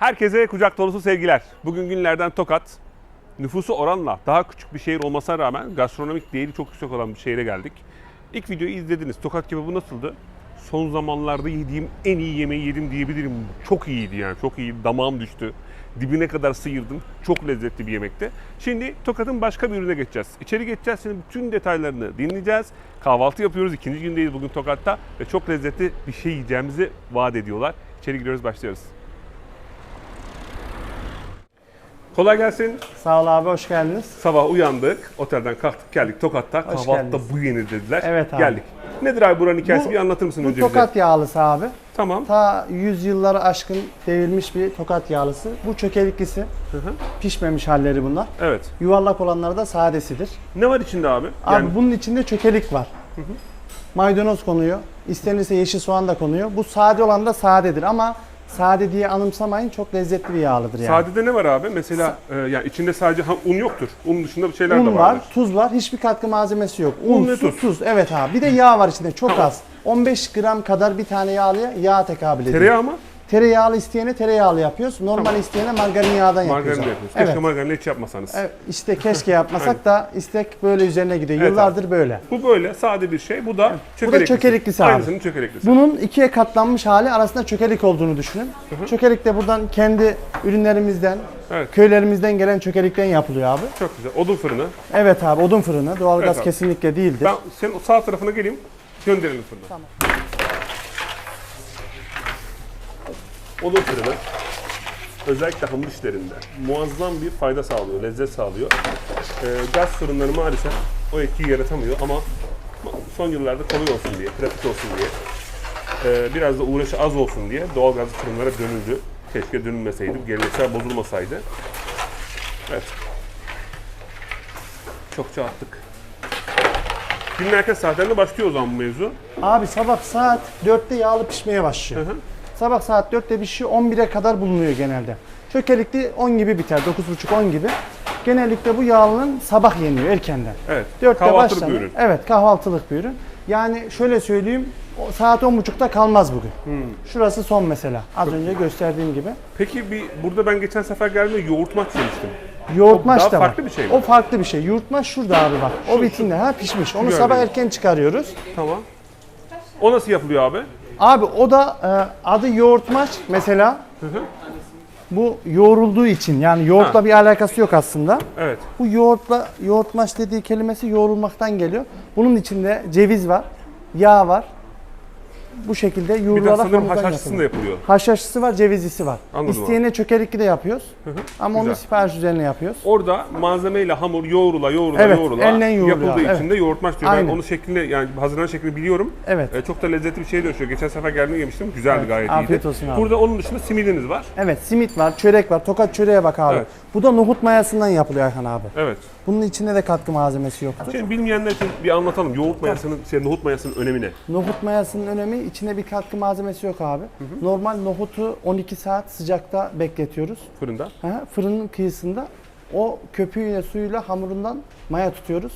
Herkese kucak dolusu sevgiler. Bugün günlerden Tokat. Nüfusu oranla daha küçük bir şehir olmasına rağmen gastronomik değeri çok yüksek olan bir şehre geldik. İlk videoyu izlediniz. Tokat kebabı nasıldı? Son zamanlarda yediğim en iyi yemeği yedim diyebilirim. Çok iyiydi yani. Çok iyi. Damağım düştü. Dibine kadar sıyırdım. Çok lezzetli bir yemekti. Şimdi Tokat'ın başka bir ürüne geçeceğiz. İçeri geçeceğiz. Şimdi bütün detaylarını dinleyeceğiz. Kahvaltı yapıyoruz. İkinci gündeyiz bugün Tokat'ta. Ve çok lezzetli bir şey yiyeceğimizi vaat ediyorlar. İçeri giriyoruz, başlıyoruz. Kolay gelsin. Sağ ol abi hoş geldiniz. Sabah uyandık, otelden kalktık geldik Tokat'ta. Kahvaltıda geldiniz. bu yenir dediler. Evet abi. Geldik. Nedir abi buranın hikayesi bir anlatır mısın Bu önce tokat bize? yağlısı abi. Tamam. Ta 100 yılları aşkın devirmiş bir tokat yağlısı. Bu çökeliklisi. Hı hı. Pişmemiş halleri bunlar. Evet. Yuvarlak olanları da sadesidir. Ne var içinde abi? Abi bunun içinde çökelik var. Maydanoz konuyor. İstenirse yeşil soğan da konuyor. Bu sade olan da sadedir ama sade diye anımsamayın çok lezzetli bir yağlıdır yani. Sadede ne var abi? Mesela e, yani içinde sadece ha, un yoktur. Un dışında bir şeyler de Un vardır. var, tuz var, hiçbir katkı malzemesi yok. Un, Un ve su, tuz. tuz. Evet abi. Bir de yağ var içinde çok az. 15 gram kadar bir tane yağlıya yağ tekabül ediyor. Tereyağı mı? Tereyağlı isteyene tereyağlı yapıyoruz. Normal Tamam. isteyene margarin yağdan Margarin yapıyoruz. abi. yapıyoruz. Keşke Evet. margarinle hiç yapmasanız. evet. İşte keşke yapmasak da istek böyle üzerine gidiyor. Evet Yıllardır böyle. Bu böyle sade bir şey. Bu da da çökeliklisi abi. Aynısının çökeliklisi. Bunun ikiye katlanmış hali arasında çökelik olduğunu düşünün. Çökelik de buradan kendi ürünlerimizden, Evet. köylerimizden gelen çökelikten yapılıyor abi. Çok güzel. Odun fırını. Evet abi odun fırını. Doğalgaz Evet abi. kesinlikle değildir. Ben senin sağ tarafına geleyim. Gönderelim fırına. Tamam. Odun fırını özellikle hamur işlerinde muazzam bir fayda sağlıyor, lezzet sağlıyor. Ee, gaz fırınları maalesef o etkiyi yaratamıyor ama son yıllarda kolay olsun diye, pratik olsun diye, e, biraz da uğraşı az olsun diye doğal gaz fırınlara dönüldü. Keşke dönülmeseydi, geleneksel bozulmasaydı. Evet. Çokça attık. Günün erken saatlerinde başlıyor o zaman bu mevzu. Abi sabah saat 4'te yağlı pişmeye başlıyor. Hı hı. Sabah saat 4'te pişiyor 11'e kadar bulunuyor genelde. Çökelikli 10 gibi biter 9.30-10 gibi. Genellikle bu yağlının sabah yeniyor erkenden. Evet. 4'te Kahvaltılık başlanır. bir ürün. Evet kahvaltılık bir ürün. Yani şöyle söyleyeyim saat 10.30'da kalmaz bugün. Hmm. Şurası son mesela. Az önce gösterdiğim gibi. Peki bir burada ben geçen sefer geldiğimde yoğurt maç yemiştim. Yoğurtmaç daha da var. farklı bir şey mi? O farklı bir şey. Yoğurtmaç şurada abi bak. O vitinde ha pişmiş. Onu gördüm. sabah erken çıkarıyoruz. Tamam. O nasıl yapılıyor abi? Abi o da e, adı yoğurtmaç mesela. Bu yoğrulduğu için yani yoğurtla Ha. bir alakası yok aslında. Evet. Bu yoğurtla yoğurtmaç dediği kelimesi yoğrulmaktan geliyor. Bunun içinde ceviz var, yağ var. Bu şekilde Bir de sanırım hamurdan haşhaşlısı da yapılıyor. yapılıyor. Haşhaşlısı var, cevizlisi var. Anladım İsteyene çökelikli de yapıyoruz. Ama onu Güzel. sipariş üzerine yapıyoruz. Orada malzemeyle hamur yoğrula yoğrula Evet, yoğrula elle yoğruluyor, yapıldığı evet. için de yoğurtmaç diyor. Ben Aynen. onun şeklini yani hazırlanan şeklini biliyorum. Evet. Ee, çok da lezzetli bir şey dönüşüyor. Geçen sefer geldiğimde yemiştim. Güzeldi gayet afiyet iyiydi. olsun abi. Burada onun dışında simidiniz var. Evet, simit var, çörek var. Tokat çöreğe bak abi. Evet. Bu da nohut mayasından yapılıyor Ayhan abi. Evet. Bunun içinde de katkı malzemesi yoktur. Şimdi bilmeyenler için bir anlatalım. Yoğurt mayasının, şey, nohut mayasının önemi ne? Nohut mayasının önemi içine bir katkı malzemesi yok abi. Normal nohutu 12 saat sıcakta bekletiyoruz. Fırında. Ha, fırının kıyısında o köpüğüyle suyuyla hamurundan maya tutuyoruz.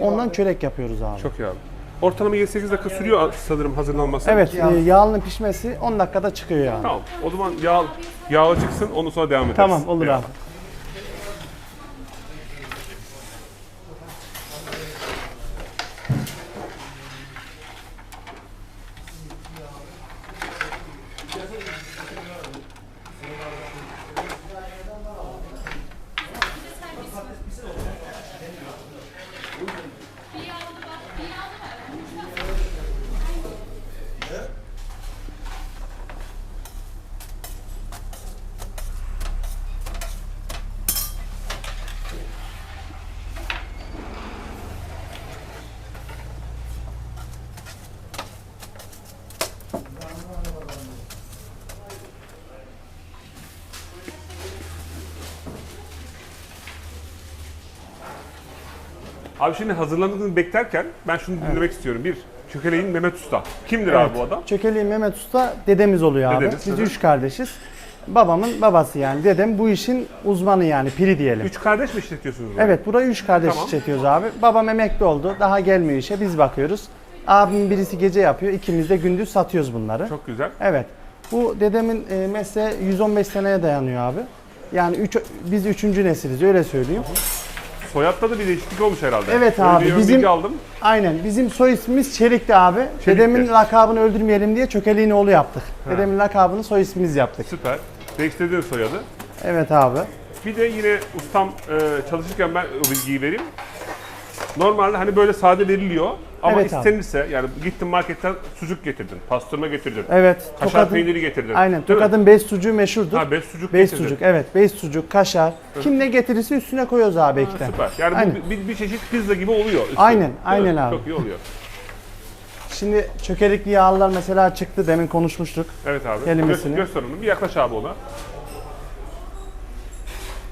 Ondan çörek yapıyoruz abi. Çok iyi abi. Ortalama 7-8 dakika sürüyor sanırım hazırlanması. Evet, e, yağının pişmesi 10 dakikada çıkıyor yani. Tamam. O zaman yağ, yağlı çıksın. Ondan sonra devam ederiz. Tamam, olur Eyvallah. abi. Abi şimdi hazırlandığını beklerken ben şunu dinlemek istiyorum. Bir, Çökeleğin Mehmet Usta. Kimdir Evet. abi bu adam? Çökeliğin Mehmet Usta dedemiz oluyor abi. Dedeniz, Biz hı hı. üç kardeşiz. Babamın babası yani. Dedem bu işin uzmanı yani, piri diyelim. Üç kardeş mi işletiyorsunuz? bunu? Evet burayı üç kardeş Tamam. çekiyoruz abi. Babam emekli oldu. Daha gelmiyor işe. Biz bakıyoruz. Abimin birisi gece yapıyor. ikimiz de gündüz satıyoruz bunları. Çok güzel. Evet. Bu dedemin e, mesleği 115 seneye dayanıyor abi. Yani üç, biz üçüncü nesiliz öyle söyleyeyim. Soyadda da bir değişiklik olmuş herhalde. Evet Öyle abi, bir ön bizim- aldım. Aynen bizim soy ismimiz Çelik'ti abi. Dedemin lakabını öldürmeyelim diye Çökeli'nin oğlu yaptık. Dedemin lakabını soy ismimiz yaptık. Süper. Değiştirdin soyadı. Evet abi. Bir de yine ustam e, çalışırken ben o bilgiyi vereyim. Normalde hani böyle sade veriliyor ama Evet abi. istenirse yani gittin marketten sucuk getirdin, pastırma getirdin, Evet. kaşar peyniri getirdin. Aynen. Değil mi? Tokat'ın beş sucuğu meşhurdur. Ha, beş sucuk Beş getirdin. sucuk evet. Beş sucuk, kaşar. Kim ne getirirse üstüne koyuyoruz abi ekten. Süper. Yani Aynen. bu bir, bir çeşit pizza gibi oluyor. üstü. Aynen, Değil mi? aynen abi. Çok iyi oluyor. Şimdi çökelikli yağlılar mesela çıktı demin konuşmuştuk. Evet abi. Kelimesini. Gö- göster onu. Bir yaklaş abi ona.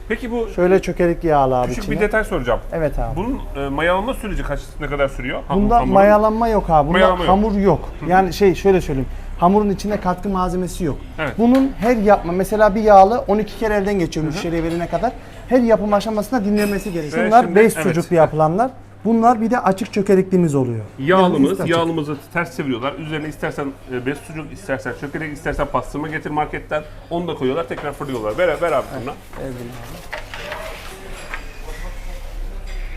Peki bu Şöyle çökelikli yağlı abi küçük içine. bir detay soracağım. Evet abi. Bunun e, mayalanma süreci kaç ne kadar sürüyor? Hamur- Bunda hamurun? mayalanma yok abi. Bunda Mayalama yok. hamur yok. Yani şey şöyle söyleyeyim. Hamurun içinde katkı malzemesi yok. Evet. Bunun her yapma mesela bir yağlı 12 kere elden geçiyor müşteriye verene kadar. Her yapım aşamasında dinlenmesi gerekiyor. Ve Bunlar şimdi- 5 evet. sucuklu yapılanlar. Bunlar bir de açık çökeliklimiz oluyor. Yani Yağlımız, açık. yağlımızı ters çeviriyorlar. Üzerine istersen e, bez sucuk, istersen çökelek, istersen pastırma getir marketten. Onu da koyuyorlar, tekrar fırlıyorlar. Ver, ver abi fırına.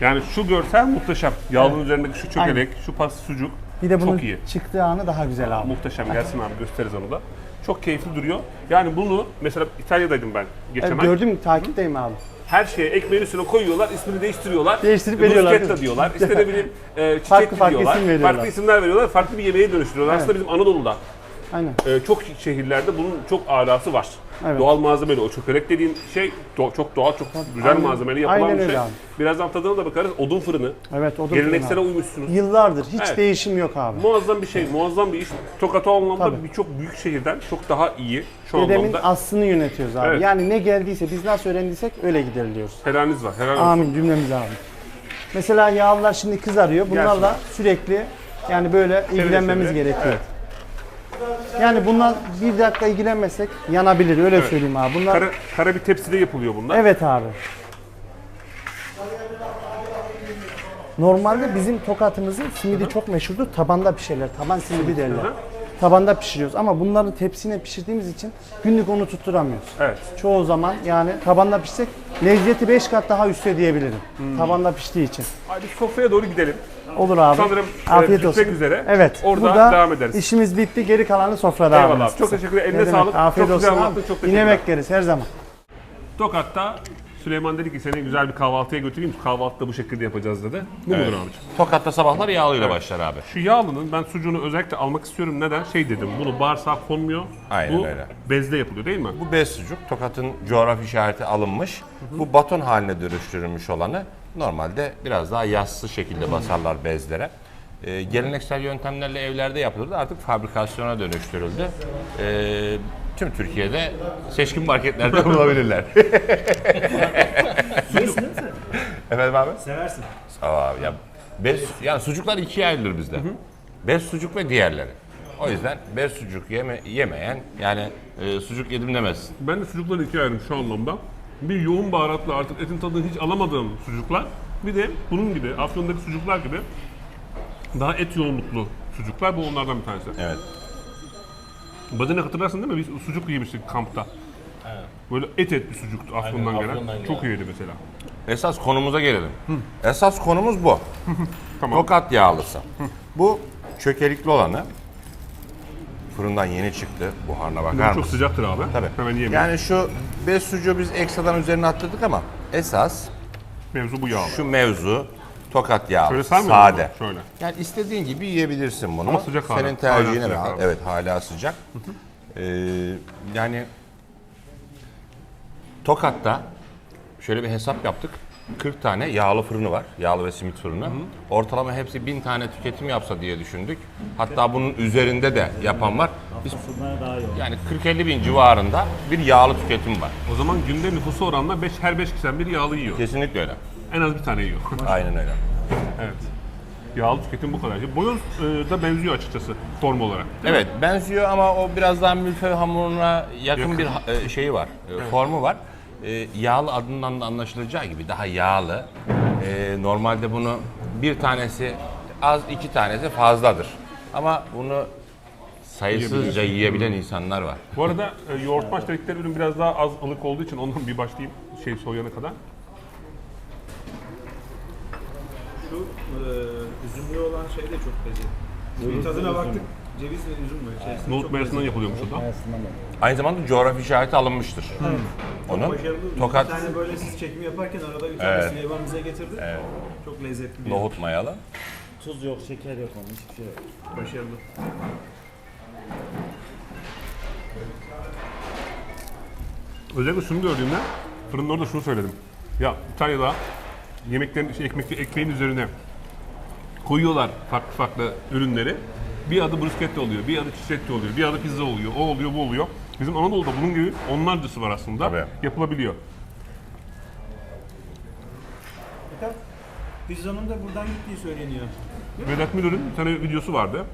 Yani şu görsel muhteşem. Yağlının üzerindeki şu çökelek, şu pas sucuk Bir de bunun çok iyi. çıktığı anı daha güzel abi. Muhteşem. Gelsin abi gösteririz onu da. Çok keyifli duruyor. Yani bunu mesela İtalya'daydım ben geçen Evet, ay. gördün mü? Takipteyim abi. Her şeye ekmeğin üstüne koyuyorlar, ismini değiştiriyorlar. Değiştirip Bruschetta veriyorlar. diyorlar. İşte ne bileyim e, çiçek Farklı farklı diyorlar. isim veriyorlar. Farklı isimler veriyorlar. Farklı bir yemeğe dönüştürüyorlar. Aslında bizim Anadolu'da Aynen. e, çok şehirlerde bunun çok alası var. Evet. Doğal malzemeli. O çökelek dediğin şey do- çok doğal, çok güzel Aynen. malzemeli yapılan Aynen bir öyle şey. abi. Birazdan tadına da bakarız. Odun fırını. Evet o da Geleneksele abi. uymuşsunuz. Yıllardır hiç Evet. değişim yok abi. Muazzam bir şey, muazzam bir iş. Tokat o anlamda Tabii. birçok büyük şehirden çok daha iyi şu Dedemin anlamda. aslını yönetiyoruz abi. Evet. Yani ne geldiyse biz nasıl öğrendiysek öyle gideriliyoruz. Helaliniz var. Helal olsun. Amin cümlemiz abi. Mesela yağlılar şimdi kızarıyor. Bunlarla sürekli yani böyle ilgilenmemiz seve. gerekiyor. Evet. Yani bundan bir dakika ilgilenmesek yanabilir öyle söyleyeyim abi. Bunlar Kara, kara bir tepside yapılıyor bunlar. Evet abi. Normalde bizim tokatımızın simidi çok meşhurdur. Tabanda pişerler. Taban simidi derler. Hı. Tabanda pişiriyoruz ama bunları tepsine pişirdiğimiz için günlük onu tutturamıyoruz. Evet. Çoğu zaman yani tabanda pişsek lezzeti 5 kat daha üstte diyebilirim. Tabanda piştiği için. Hadi sofraya doğru gidelim. Olur abi. Sanırım, e, Afiyet bitmek olsun. üzere. Evet. Orada burada devam ederiz. işimiz bitti. Geri kalanı sofrada abi. Eyvallah abi. Çok teşekkür ederim. Eline sağlık. Afiyet çok olsun güzel abi. Çok Yine bekleriz her zaman. Tokat'ta Süleyman dedi ki seni güzel bir kahvaltıya götüreyim. Kahvaltıda bu şekilde yapacağız dedi. Bu mudur abiciğim? Tokat'ta sabahlar yağlıyla başlar abi. Şu yağlının ben sucuğunu özellikle almak istiyorum. Neden? Şey dedim. Bunu bağırsağa konmuyor. Aynen bu öyle. bezde yapılıyor değil mi? Bu bez sucuk Tokat'ın coğrafi işareti alınmış. Bu baton haline dönüştürülmüş olanı normalde biraz daha yassı şekilde basarlar bezlere. Ee, geleneksel yöntemlerle evlerde yapılırdı. Artık fabrikasyona dönüştürüldü. Ee, tüm Türkiye'de seçkin marketlerde bulabilirler. Efendim abi? Seversin. Sağ ol abi. Ya, bez, yani sucuklar ikiye ayrılır bizde. Bez sucuk ve diğerleri. O yüzden bez sucuk yeme, yemeyen yani e, sucuk yedim demezsin. Ben de sucukları ikiye ayırdım şu anlamda. Bir yoğun baharatlı artık etin tadını hiç alamadığım sucuklar. Bir de bunun gibi Afyon'daki sucuklar gibi daha et yoğunluklu sucuklar. Bu onlardan bir tanesi. Evet. Bacanı hatırlarsın değil mi? Biz sucuk yemiştik kampta. Böyle et et bir sucuktu Afyon'dan gelen. Afyon'dan Çok gelen. iyiydi mesela. Esas konumuza gelelim. Esas konumuz bu. Tamam. Tokat yağlısı. Bu çökelikli olanı fırından yeni çıktı. Buharına bakar Çok mısın? sıcaktır abi. Tabii. Hemen yemeyin. Yani şu bez sucuğu biz ekstradan üzerine atladık ama esas Mevzu bu yağlı. şu mevzu tokat yağlı. Şöyle sarmıyor Sade. mu? Şöyle. Yani istediğin gibi yiyebilirsin bunu. Ama sıcak hala. Senin tercihine Hala sıcak bağlı. abi. Evet hala sıcak. Ee, yani Tokat'ta şöyle bir hesap yaptık. 40 tane yağlı fırını var. Yağlı ve simit fırını. Ortalama hepsi 1000 tane tüketim yapsa diye düşündük. Hatta bunun üzerinde de yapan var. Biz yani 40-50 bin civarında bir yağlı tüketim var. O zaman günde nüfusu oranla beş, her 5 kişiden bir yağlı yiyor. Kesinlikle öyle. En az bir tane yiyor. Aynen öyle. evet. Yağlı tüketim bu kadar. Boyoz e, da benziyor açıkçası form olarak. Evet benziyor ama o biraz daha milföy hamuruna yakın, Yakın. bir e, şeyi var, e, formu var. E, yağlı adından da anlaşılacağı gibi daha yağlı. E, normalde bunu bir tanesi az, iki tanesi fazladır. Ama bunu sayısızca yiyebilen insanlar var. Bu arada e, yoğurt maç dedikleri ürün biraz daha az ılık olduğu için ondan bir başlayayım şey soğuyana kadar. Şu e, üzümlü olan şey de çok lezzetli. Bir tadına baktık. Ceviz ve üzüm içerisinde. Nohut çok mayasından yapılıyormuş o da. Aynı zamanda coğrafi işareti alınmıştır. Onun Başarılı. Tokat Bir tane böyle siz çekim yaparken arada bir tane Süleyman bize getirdi. Çok lezzetli bir nohut mayalı. Tuz yok, şeker yok onun hiçbir şey yok. başarılı. Özellikle şunu gördüğümde fırının orada şunu söyledim. Ya İtalya'da yemeklerin, şey, ekmek, ekmeğin üzerine koyuyorlar farklı farklı ürünleri. Bir adı bruschetta oluyor, bir adı çiçekli oluyor, bir adı pizza oluyor, o oluyor, bu oluyor. Bizim Anadolu'da bunun gibi onlarcası var aslında. Tabii. Yapılabiliyor. Fakat pizzanın da buradan gittiği söyleniyor. Vedat Milor'un bir tane videosu vardı.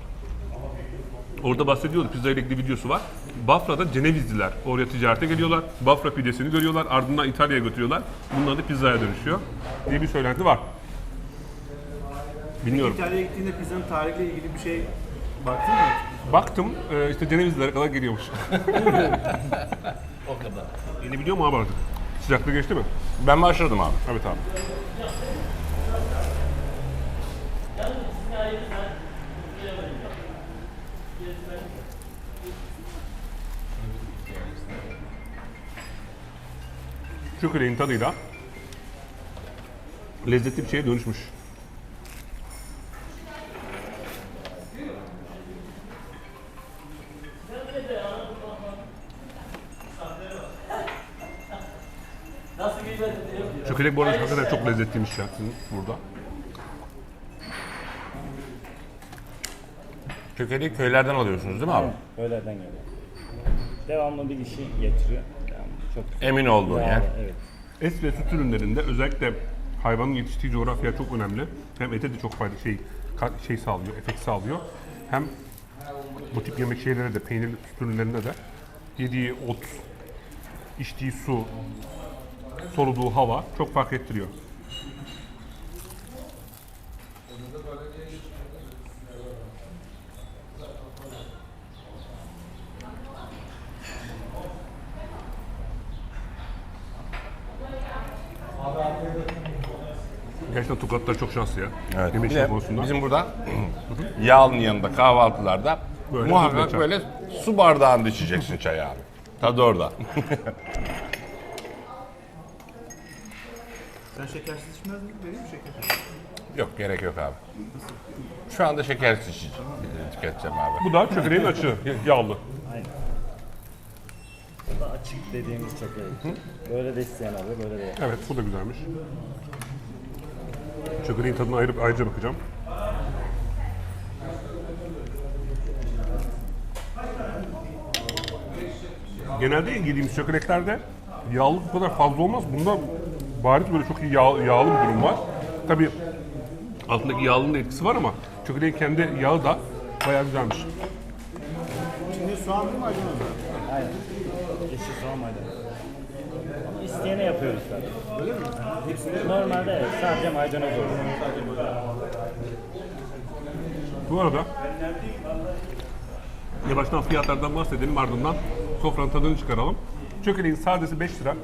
Orada bahsediyordu, pizza ile ilgili videosu var. Bafra'da Cenevizliler oraya ticarete geliyorlar. Bafra pidesini görüyorlar, ardından İtalya'ya götürüyorlar. Bunlar da pizzaya dönüşüyor diye bir söylenti var. Bilmiyorum. İtalya'ya gittiğinde pizzanın tarihiyle ilgili bir şey baktın mı? Baktım e, işte Cenevizlilere kadar geliyormuş. O kadar. Yeni biliyor mu abi artık? Sıcaklığı geçti mi? Ben başladım abi. Evet abi. Çökeleğin tadıyla lezzetli bir şeye dönüşmüş. Çökelek bu arada hakikaten çok lezzetliymiş ya sizin burada. Kökeli köylerden alıyorsunuz değil mi abi? Böyleden geliyor. Devamlı bir işi getiriyor. Yani çok Emin olduğun yer. evet. Et ve süt ürünlerinde özellikle hayvanın yetiştiği coğrafya çok önemli. Hem ete de çok fayda şey ka- şey sağlıyor, efekt sağlıyor. Hem bu tip yemek şeylere de peynirli süt ürünlerinde de yediği ot, içtiği su, soluduğu hava çok fark ettiriyor. Gerçekten Tokatlar çok şanslı ya. Evet. Yemek Bir de konusunda. bizim burada yağlının yanında kahvaltılarda Böyle muhakkak çay. böyle su bardağında içeceksin çayı abi. Tadı orada. Sen şekersiz içmez misin? Vereyim mi şeker? yok gerek yok abi. Şu anda şekersiz içeceğim. Tüketeceğim abi. Bu da çökeleğin açığı, yağlı. Bu da açık dediğimiz çok iyi. Böyle de isteyen alıyor, böyle de yapıyor. Evet, bu da güzelmiş. Çökeleğin tadına ayırıp ayrıca bakacağım. Genelde yediğimiz çökeleklerde yağlılık bu kadar fazla olmaz. Bunda bariz böyle çok iyi yağ, yağlı bir durum var. Tabii altındaki yağlının da etkisi var ama çökeleğin kendi yağı da bayağı güzelmiş. Şimdi soğan mi acaba? Aynen. Yeşil soğan maydanoz. Ama isteyene yapıyoruz zaten. Öyle mi? Hepsini Normalde evet, sadece maydanoz oluyor. Bu arada yavaştan fiyatlardan bahsedelim ardından sofranın tadını çıkaralım. Çökeleğin sadesi 5 lira.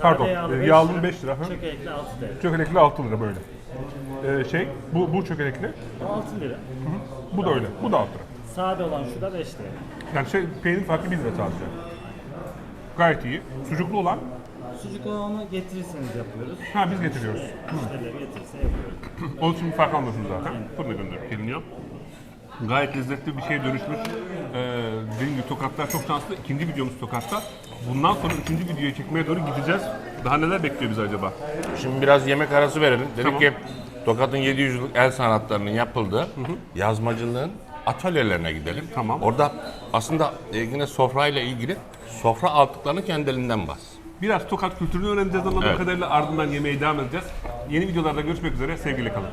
Pardon, yağlı e, yağlı lira, 5 lira. hı. Çökelekli 6 TL. Çökelekli 6 lira böyle. Ee, şey, bu, bu çökelekli, 6 lira. bu da öyle. Bu da 6 lira. Sade olan şu da 5 lira. Yani şey, peynir farkı 1 lira sadece. Gayet iyi. Sucuklu olan, Sucuk olanı getirirseniz yapıyoruz. ha biz getiriyoruz. Müşteriler getirirse yapıyoruz. Onun için bir fark anlıyorsunuz zaten. Fırına gönderip geliniyor. Gayet lezzetli bir şeye dönüşmüş. Ee, dediğim gibi tokatlar çok şanslı. İkinci videomuz tokatta. Bundan sonra üçüncü videoyu çekmeye doğru gideceğiz. Daha neler bekliyor bizi acaba? Şimdi biraz yemek arası verelim. Dedik Tamam. ki Tokat'ın 700 yıllık el sanatlarının yapıldığı yazmacılığın atölyelerine gidelim. Tamam. Orada aslında e, yine sofrayla ilgili sofra altlıklarını kendiliğinden bas. Biraz tokat kültürünü öğreneceğiz anladığım Evet. kadarıyla ardından yemeğe devam edeceğiz. Yeni videolarda görüşmek üzere. Sevgiyle kalın.